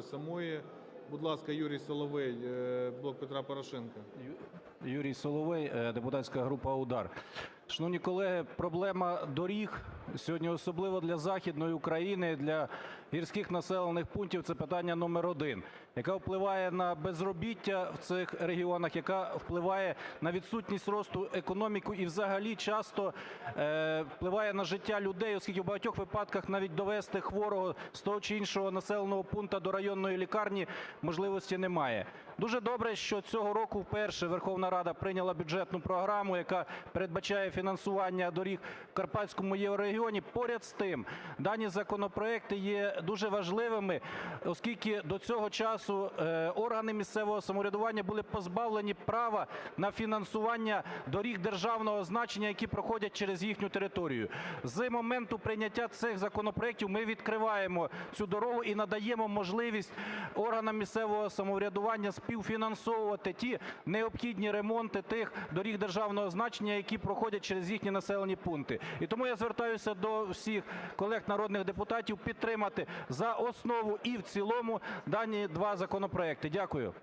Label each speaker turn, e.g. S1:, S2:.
S1: громади самої. Будь ласка, Юрій Соловей, е, "Блок Петра Порошенка".
S2: Юрій Соловей, е, депутатська група "УДАР". Шановні колеги, проблема доріг сьогодні, особливо для Західної України, для гірських населених пунктів, – це питання номер один, яке впливає на безробіття в цих регіонах, яка впливає на відсутність росту економіки і взагалі часто е, впливає на життя людей, оскільки в багатьох випадках навіть довезти хворого з того чи іншого населеного пункту до районної лікарні можливості немає. Дуже добре, що цього року вперше Верховна Рада прийняла бюджетну програму, яка передбачає фінансування доріг в Карпатському єврорегіоні. Поряд з тим, дані законопроекти є дуже важливими, оскільки до цього часу е, органи місцевого самоврядування були позбавлені права на фінансування доріг державного значення, які проходять через їхню територію. З моменту прийняття цих законопроектів ми відкриваємо цю дорогу і надаємо можливість органам місцевого самоврядування співфінансовувати ті необхідні ремонти тих доріг державного значення, які проходять через їхні населені пункти. І тому я звертаюся до всіх колег народних депутатів підтримати за основу і в цілому дані два законопроекти. Дякую.